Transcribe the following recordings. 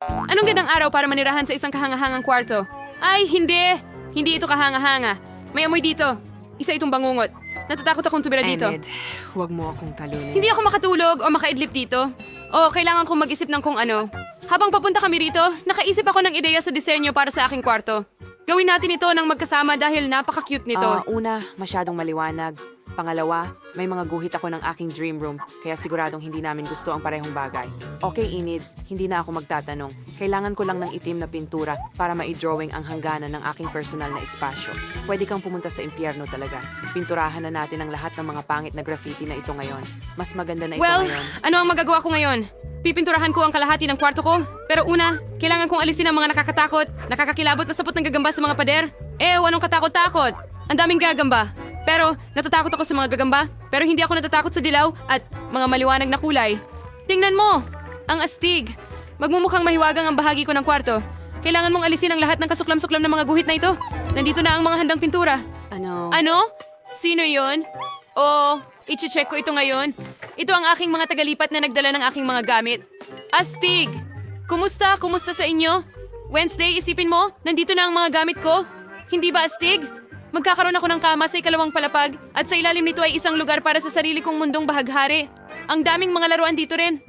Anong gandang araw para manirahan sa isang kahangahangang kwarto? Ay, hindi! Hindi ito kahanga-hanga. May amoy dito. Isa itong bangungot. Natatakot akong tumira dito. Enid, huwag mo akong talunin. Hindi ako makatulog o makaidlip dito. O kailangan kong mag-isip ng kung ano. Habang papunta kami rito, nakaisip ako ng ideya sa disenyo para sa aking kwarto. Gawin natin ito ng magkasama dahil napaka-cute nito. Ah, una, masyadong maliwanag. Pangalawa, may mga guhit ako ng aking dream room, kaya siguradong hindi namin gusto ang parehong bagay. Okay, Enid, hindi na ako magtatanong. Kailangan ko lang ng itim na pintura para ma-drawing ang hangganan ng aking personal na espasyo. Pwede kang pumunta sa impyerno talaga. Pinturahan na natin ang lahat ng mga pangit na graffiti na ito ngayon. Mas maganda na ito well, ngayon. ano ang magagawa ko ngayon? Pipinturahan ko ang kalahati ng kwarto ko. Pero una, kailangan kong alisin ang mga nakakatakot, nakakakilabot na sapot ng gagamba sa mga pader. Eh, anong katakot-takot? Ang daming gagamba. Pero, natatakot ako sa mga gagamba. Pero hindi ako natatakot sa dilaw at mga maliwanag na kulay. Tingnan mo! Ang astig. Magmumukhang mahiwagang ang bahagi ko ng kwarto. Kailangan mong alisin ang lahat ng kasuklam-suklam ng mga guhit na ito. Nandito na ang mga handang pintura. Ano? Ano? Sino yon? O, iche-check ko ito ngayon. Ito ang aking mga tagalipat na nagdala ng aking mga gamit. Astig! Kumusta? Kumusta sa inyo? Wednesday, isipin mo, nandito na ang mga gamit ko. Hindi ba astig? Magkakaroon ako ng kama sa ikalawang palapag at sa ilalim nito ay isang lugar para sa sarili kong mundong bahaghari. Ang daming mga laruan dito rin.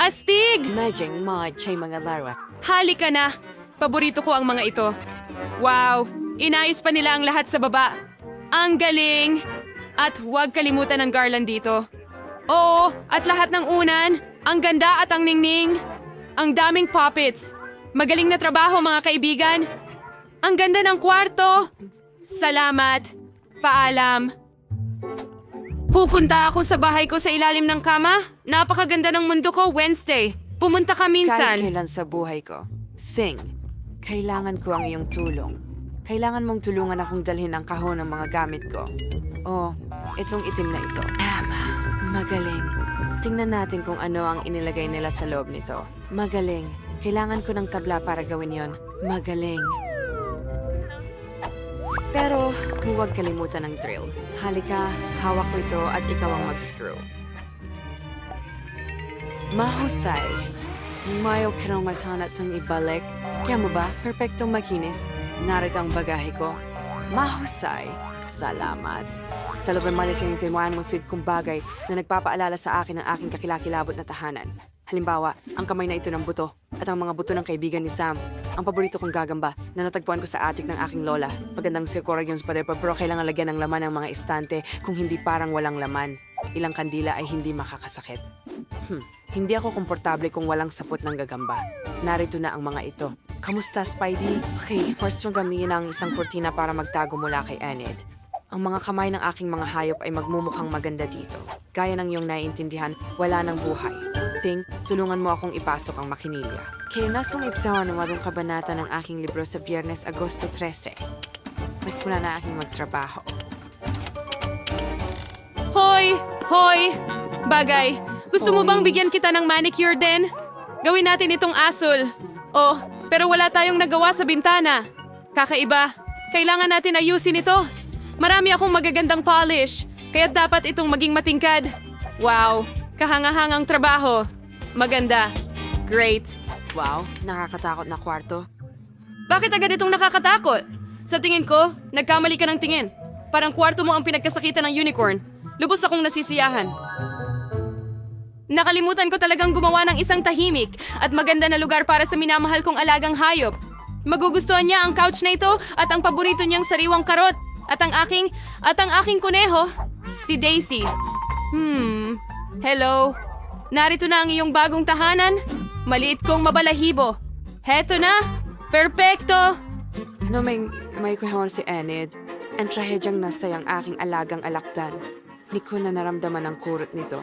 Astig! Medjing mod chay mga larawa. Halika na! Paborito ko ang mga ito. Wow! Inayos pa nila ang lahat sa baba. Ang galing! At huwag kalimutan ng garland dito. Oo, at lahat ng unan. Ang ganda at ang ningning. Ang daming puppets. Magaling na trabaho mga kaibigan. Ang ganda ng kwarto. Salamat. Paalam. Pupunta ako sa bahay ko sa ilalim ng kama. Napakaganda ng mundo ko Wednesday. Pumunta ka minsan. Kahit kailan sa buhay ko. Thing, kailangan ko ang iyong tulong. Kailangan mong tulungan akong dalhin ang kahon ng mga gamit ko. Oh, itong itim na ito. Tama. Magaling. Tingnan natin kung ano ang inilagay nila sa loob nito. Magaling. Kailangan ko ng tabla para gawin yon. Magaling. Pero huwag kalimutan ng drill. Halika, hawak ko ito at ikaw ang mag-screw. Mahusay. Mayo ka nang masana sang ibalik. Kaya mo ba, perpektong makinis. Narito ang bagahe ko. Mahusay. Salamat. Talagang malis yung tinuan mo sweet kong bagay na nagpapaalala sa akin ng aking kakilakilabot na tahanan. Halimbawa, ang kamay na ito ng buto at ang mga buto ng kaibigan ni Sam. Ang paborito kong gagamba na natagpuan ko sa attic ng aking lola. Magandang circular yun sa pader pero kailangan lagyan ng laman ng mga estante kung hindi parang walang laman. Ilang kandila ay hindi makakasakit. Hmm, hindi ako komportable kung walang sapot ng gagamba. Narito na ang mga ito. Kamusta, Spidey? Okay, first mong gamitin ang isang kurtina para magtago mula kay Enid. Ang mga kamay ng aking mga hayop ay magmumukhang maganda dito. Gaya ng iyong naiintindihan, wala ng buhay. Thing, tulungan mo akong ipasok ang makinilya. Kaya nasungip sa namadong kabanata ng aking libro sa Biyernes, Agosto 13. Mas mula na aking magtrabaho. Hoy! Hoy! Bagay, gusto mo Hoy. bang bigyan kita ng manicure din? Gawin natin itong asul. Oh, pero wala tayong nagawa sa bintana. Kakaiba. Kailangan natin ayusin ito. Marami akong magagandang polish, kaya dapat itong maging matingkad. Wow, kahangahangang trabaho. Maganda. Great. Wow, nakakatakot na kwarto. Bakit agad itong nakakatakot? Sa tingin ko, nagkamali ka ng tingin. Parang kwarto mo ang pinagkasakitan ng unicorn. Lubos akong nasisiyahan. Nakalimutan ko talagang gumawa ng isang tahimik at maganda na lugar para sa minamahal kong alagang hayop. Magugustuhan niya ang couch na ito at ang paborito niyang sariwang karot. At ang aking, at ang aking kuneho, si Daisy. Hmm, hello. Narito na ang iyong bagong tahanan. Maliit kong mabalahibo. Heto na! Perpekto! Ano may, may kuhon si Enid? Ang trahedyang nasa ang aking alagang alakdan. Di ko na naramdaman ang kurot nito.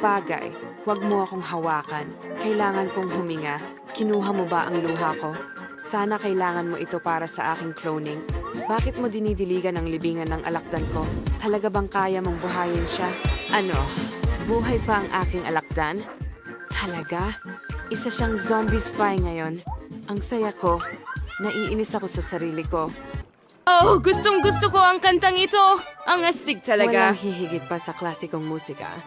Bagay, huwag mo akong hawakan. Kailangan kong huminga. Kinuha mo ba ang luha ko? Sana kailangan mo ito para sa aking cloning. Bakit mo dinidiligan ang libingan ng alakdan ko? Talaga bang kaya mong buhayin siya? Ano? Buhay pa ang aking alakdan? Talaga? Isa siyang zombie spy ngayon. Ang saya ko. Naiinis ako sa sarili ko. Oh, gustong gusto ko ang kantang ito! Ang astig talaga. Walang hihigit pa sa klasikong musika.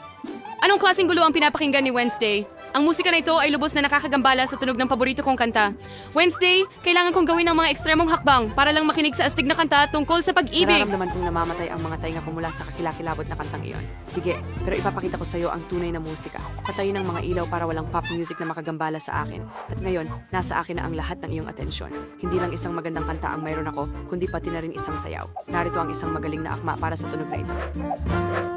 Anong klaseng gulo ang pinapakinggan ni Wednesday? Ang musika na ito ay lubos na nakakagambala sa tunog ng paborito kong kanta. Wednesday, kailangan kong gawin ang mga ekstremong hakbang para lang makinig sa astig na kanta tungkol sa pag-ibig. Nararamdaman kong namamatay ang mga tainga ko mula sa kakilakilabot na kantang iyon. Sige, pero ipapakita ko sa iyo ang tunay na musika. Patayin ang mga ilaw para walang pop music na makagambala sa akin. At ngayon, nasa akin na ang lahat ng iyong atensyon. Hindi lang isang magandang kanta ang mayroon ako, kundi pati na rin isang sayaw. Narito ang isang magaling na akma para sa tunog na ito.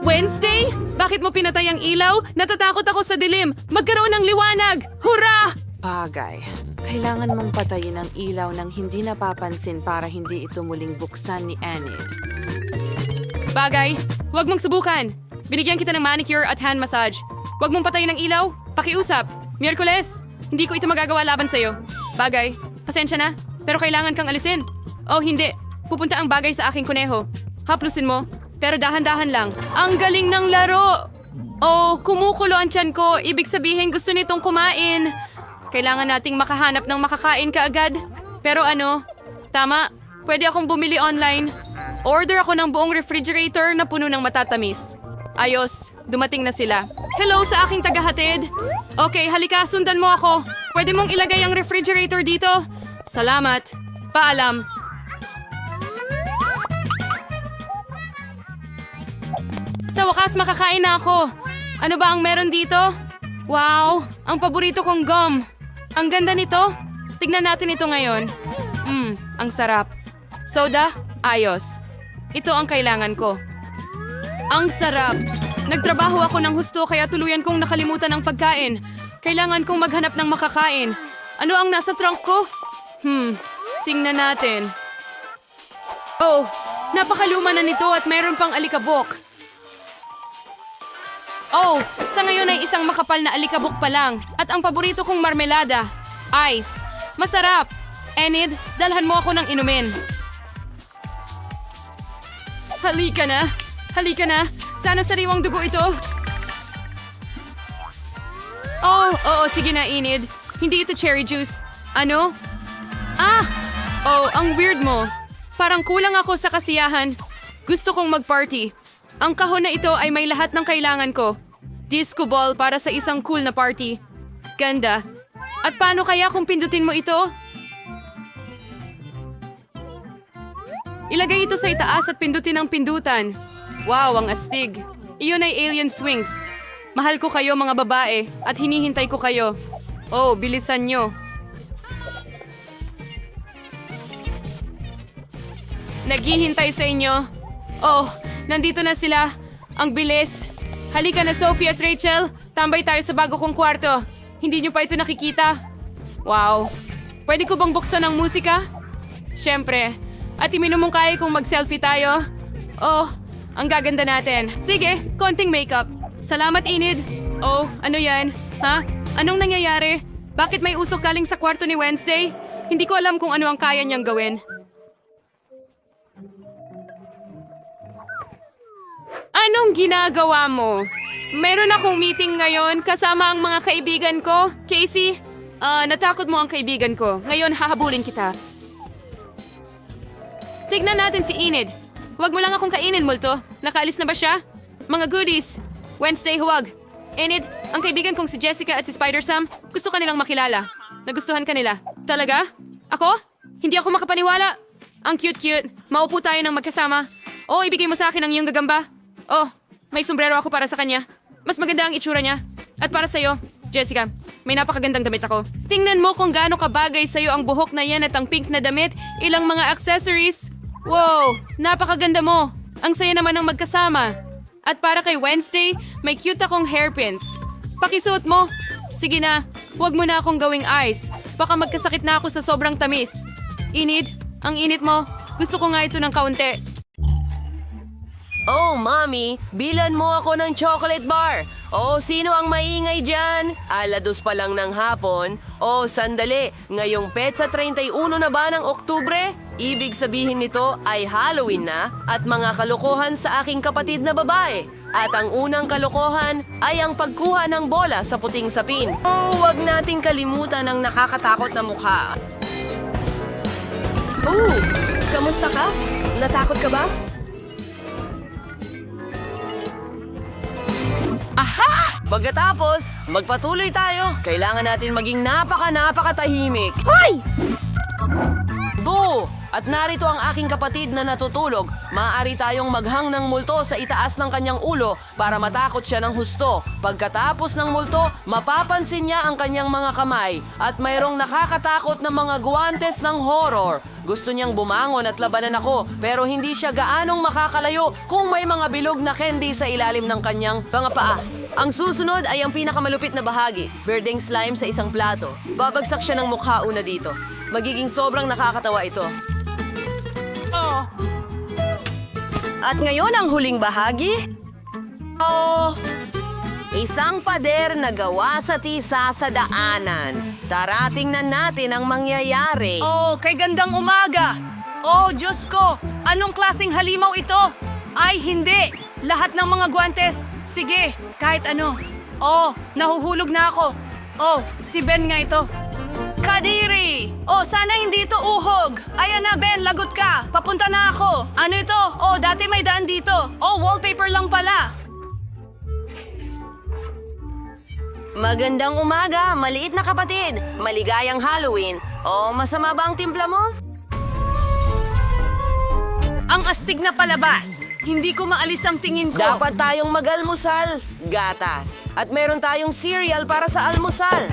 Wednesday? Bakit mo pinatay ang ilaw? Natatakot ako sa dilim. Magkaroon ng liwanag! Hurra! Bagay. Kailangan mong patayin ang ilaw ng hindi napapansin para hindi ito muling buksan ni Enid. Bagay, huwag mong subukan. Binigyan kita ng manicure at hand massage. Huwag mong patayin ang ilaw. Pakiusap. Miyerkules. Hindi ko ito magagawa laban sa'yo. Bagay, pasensya na. Pero kailangan kang alisin. Oh, hindi. Pupunta ang bagay sa aking kuneho. Haplusin mo. Pero dahan-dahan lang. Ang galing ng laro! Oh, kumukulo ang tiyan ko. Ibig sabihin gusto nitong kumain. Kailangan nating makahanap ng makakain kaagad. Pero ano, tama, pwede akong bumili online. Order ako ng buong refrigerator na puno ng matatamis. Ayos, dumating na sila. Hello sa aking tagahatid. Okay, halika, sundan mo ako. Pwede mong ilagay ang refrigerator dito? Salamat. Paalam. Sa wakas, makakain na ako. Ano ba ang meron dito? Wow, ang paborito kong gum. Ang ganda nito. Tignan natin ito ngayon. Mmm, ang sarap. Soda? Ayos. Ito ang kailangan ko. Ang sarap. Nagtrabaho ako ng husto kaya tuluyan kong nakalimutan ang pagkain. Kailangan kong maghanap ng makakain. Ano ang nasa trunk ko? Hmm, tingnan natin. Oh, napakaluma na nito at mayroon pang alikabok. Oh, sa ngayon ay isang makapal na alikabok pa lang. At ang paborito kong marmelada, ice. Masarap. Enid, dalhan mo ako ng inumin. Halika na. Halika na. Sana sariwang dugo ito. Oh, oo, sige na, Enid. Hindi ito cherry juice. Ano? Ah! Oh, ang weird mo. Parang kulang ako sa kasiyahan. Gusto kong mag-party. Ang kahon na ito ay may lahat ng kailangan ko. Disco ball para sa isang cool na party. Ganda. At paano kaya kung pindutin mo ito? Ilagay ito sa itaas at pindutin ang pindutan. Wow, ang astig. Iyon ay alien swings. Mahal ko kayo mga babae at hinihintay ko kayo. Oh, bilisan nyo. Naghihintay sa inyo. Oh, nandito na sila. Ang bilis. Halika na Sophie at Rachel. Tambay tayo sa bago kong kwarto. Hindi nyo pa ito nakikita. Wow. Pwede ko bang buksan ang musika? Siyempre. At iminumungkay kung mag-selfie tayo. Oh, ang gaganda natin. Sige, konting makeup. Salamat, Enid. Oh, ano yan? Ha? Anong nangyayari? Bakit may usok galing sa kwarto ni Wednesday? Hindi ko alam kung ano ang kaya niyang gawin. Anong ginagawa mo? Meron akong meeting ngayon kasama ang mga kaibigan ko. Casey, ah, natakot mo ang kaibigan ko. Ngayon hahabulin kita. Tignan natin si Enid. Huwag mo lang akong kainin, Multo. Nakaalis na ba siya? Mga goodies. Wednesday, huwag. Enid, ang kaibigan kong si Jessica at si Spider-Sam, gusto kanilang makilala. Nagustuhan kanila. Talaga? Ako? Hindi ako makapaniwala. Ang cute-cute. Maupo tayo ng magkasama. O, ibigay mo sa akin ang iyong gagamba. Oh, may sombrero ako para sa kanya. Mas maganda ang itsura niya. At para sa'yo, Jessica, may napakagandang damit ako. Tingnan mo kung gaano kabagay sa'yo ang buhok na yan at ang pink na damit, ilang mga accessories. Wow, napakaganda mo. Ang saya naman ng magkasama. At para kay Wednesday, may cute akong hairpins. Pakisuot mo. Sige na, huwag mo na akong gawing ice. Baka magkasakit na ako sa sobrang tamis. Inid, ang init mo. Gusto ko nga ito ng kaunti. Oh, Mommy, bilan mo ako ng chocolate bar. Oh, sino ang maingay dyan? Alados pa lang ng hapon. Oh, sandali, ngayong petsa 31 na ba ng Oktubre? Ibig sabihin nito ay Halloween na at mga kalokohan sa aking kapatid na babae. At ang unang kalokohan ay ang pagkuha ng bola sa puting sapin. Oh, wag nating kalimutan ang nakakatakot na mukha. Oh, kamusta ka? Natakot ka ba? Pagkatapos, magpatuloy tayo. Kailangan natin maging napaka-napakatahimik. Hoy! Boo! At narito ang aking kapatid na natutulog. Maaari tayong maghang ng multo sa itaas ng kanyang ulo para matakot siya ng husto. Pagkatapos ng multo, mapapansin niya ang kanyang mga kamay at mayroong nakakatakot na mga guwantes ng horror. Gusto niyang bumangon at labanan ako pero hindi siya gaanong makakalayo kung may mga bilog na candy sa ilalim ng kanyang mga paa. Ang susunod ay ang pinakamalupit na bahagi, birding slime sa isang plato. Babagsak siya ng mukha una dito. Magiging sobrang nakakatawa ito. At ngayon ang huling bahagi. Oh, isang pader na gawa sa tisa sa daanan. Tara, tingnan natin ang mangyayari. Oh, kay gandang umaga! Oh, Diyos ko! Anong klasing halimaw ito? Ay, hindi! Lahat ng mga guantes! Sige, kahit ano. Oh, nahuhulog na ako. Oh, si Ben nga ito. Kadiri! Oh, sana hindi ito uhog. Ayan na, Ben, lagot ka. Papunta na ako. Ano ito? Oh, dati may daan dito. Oh, wallpaper lang pala. Magandang umaga, maliit na kapatid. Maligayang Halloween. O masama ba ang timpla mo? Ang astig na palabas. Hindi ko maalis ang tingin ko. Dapat tayong mag-almusal. Gatas. At meron tayong cereal para sa almusal.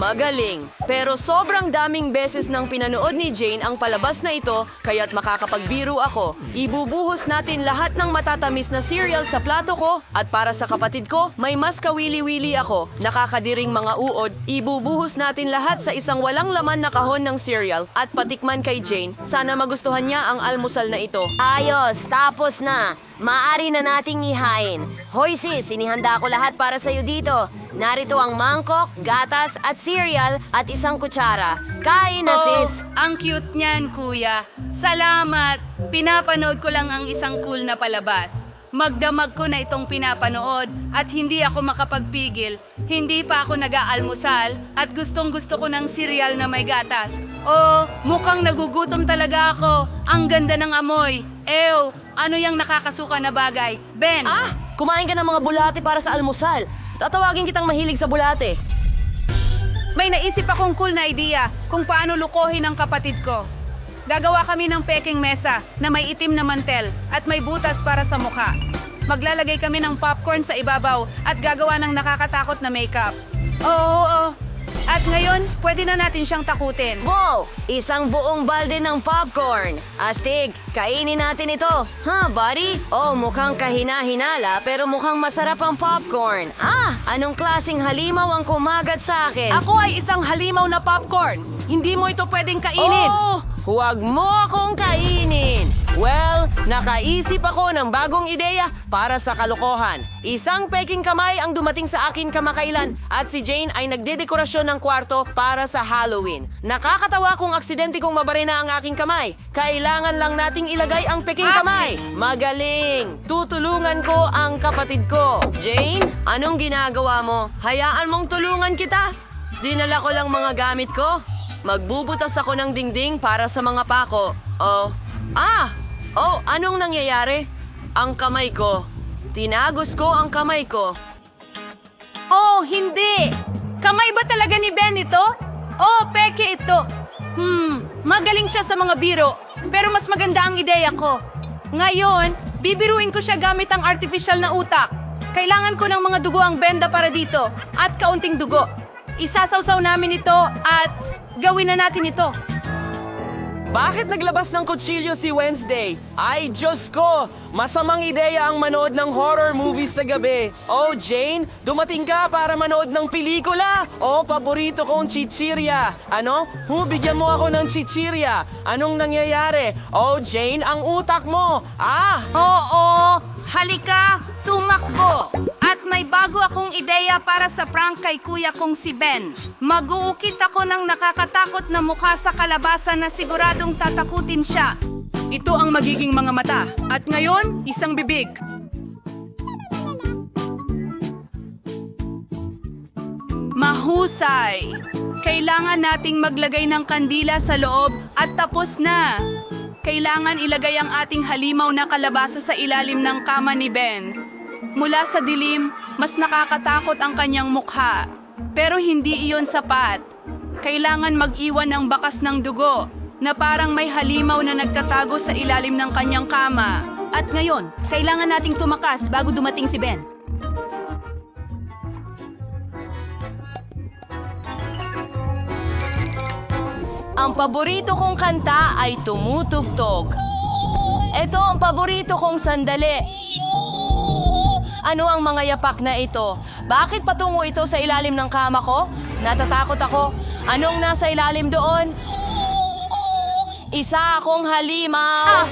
Magaling. Pero sobrang daming beses nang pinanood ni Jane ang palabas na ito, kaya't makakapagbiro ako. Ibubuhos natin lahat ng matatamis na cereal sa plato ko at para sa kapatid ko, may mas kawili-wili ako. Nakakadiring mga uod, ibubuhos natin lahat sa isang walang laman na kahon ng cereal at patikman kay Jane. Sana magustuhan niya ang almusal na ito. Ayos, tapos na. Maari na nating ihain. Hoy sis, sinihanda ko lahat para sa'yo dito. Narito ang mangkok, gatas at cereal at isang kutsara. Kain na Oh, sis! ang cute niyan, kuya. Salamat. Pinapanood ko lang ang isang cool na palabas. Magdamag ko na itong pinapanood at hindi ako makapagpigil. Hindi pa ako nag-aalmusal at gustong gusto ko ng cereal na may gatas. Oh, mukhang nagugutom talaga ako. Ang ganda ng amoy. Ew, ano yung nakakasuka na bagay? Ben, Ah! Kumain ka ng mga bulate para sa almusal. Tatawagin kitang mahilig sa bulate. May naisip akong cool na idea kung paano lukohin ang kapatid ko. Gagawa kami ng peking mesa na may itim na mantel at may butas para sa mukha. Maglalagay kami ng popcorn sa ibabaw at gagawa ng nakakatakot na makeup. Oo, oo. At ngayon, pwede na natin siyang takutin. Wow! Isang buong balde ng popcorn. Astig, kainin natin ito. Ha, buddy? Oh, mukhang kahina-hinala pero mukhang masarap ang popcorn. Ah, anong klasing halimaw ang kumagat sa akin? Ako ay isang halimaw na popcorn. Hindi mo ito pwedeng kainin. Oh, huwag mo akong kainin. Well, nakaisip ako ng bagong ideya para sa kalokohan. Isang peking kamay ang dumating sa akin kamakailan at si Jane ay nagdedekorasyon ng kwarto para sa Halloween. Nakakatawa kung aksidente kong mabarena ang aking kamay. Kailangan lang nating ilagay ang peking kamay. Magaling! Tutulungan ko ang kapatid ko. Jane, anong ginagawa mo? Hayaan mong tulungan kita. Dinala ko lang mga gamit ko. Magbubutas ako ng dingding para sa mga pako. Oh. Ah! Oh, anong nangyayari? Ang kamay ko. Tinagos ko ang kamay ko. Oh, hindi! Kamay ba talaga ni Ben ito? Oh, peke ito. Hmm, magaling siya sa mga biro, pero mas maganda ang ideya ko. Ngayon, bibiruin ko siya gamit ang artificial na utak. Kailangan ko ng mga dugo ang benda para dito, at kaunting dugo. Isasawsaw namin ito at gawin na natin ito. Bakit naglabas ng kutsilyo si Wednesday? Ay, Diyos ko! Masamang ideya ang manood ng horror movies sa gabi. Oh, Jane, dumating ka para manood ng pelikula? Oh, paborito kong chichirya. Ano? Hubigyan mo ako ng chichirya. Anong nangyayari? Oh, Jane, ang utak mo. Ah! Oo, halika, tumakbo. At may bago akong ideya para sa prank kay kuya kong si Ben. Mag-uukit ako ng nakakatakot na mukha sa kalabasa na siguradong tatakutin siya. Ito ang magiging mga mata. At ngayon, isang bibig. Mahusay! Kailangan nating maglagay ng kandila sa loob at tapos na. kailangan ilagay ang ating halimaw na kalabasa sa ilalim ng kama ni Ben. Mula sa dilim, mas nakakatakot ang kanyang mukha. Pero hindi iyon sapat. Kailangan mag-iwan ng bakas ng dugo na parang may halimaw na nagtatago sa ilalim ng kanyang kama. At ngayon, kailangan nating tumakas bago dumating si Ben. Ang paborito kong kanta ay tumutugtog. Ito ang paborito kong sandali. Ano ang mga yapak na ito? Bakit patungo ito sa ilalim ng kama ko? Natatakot ako. Anong nasa ilalim doon? Isa akong halimaw.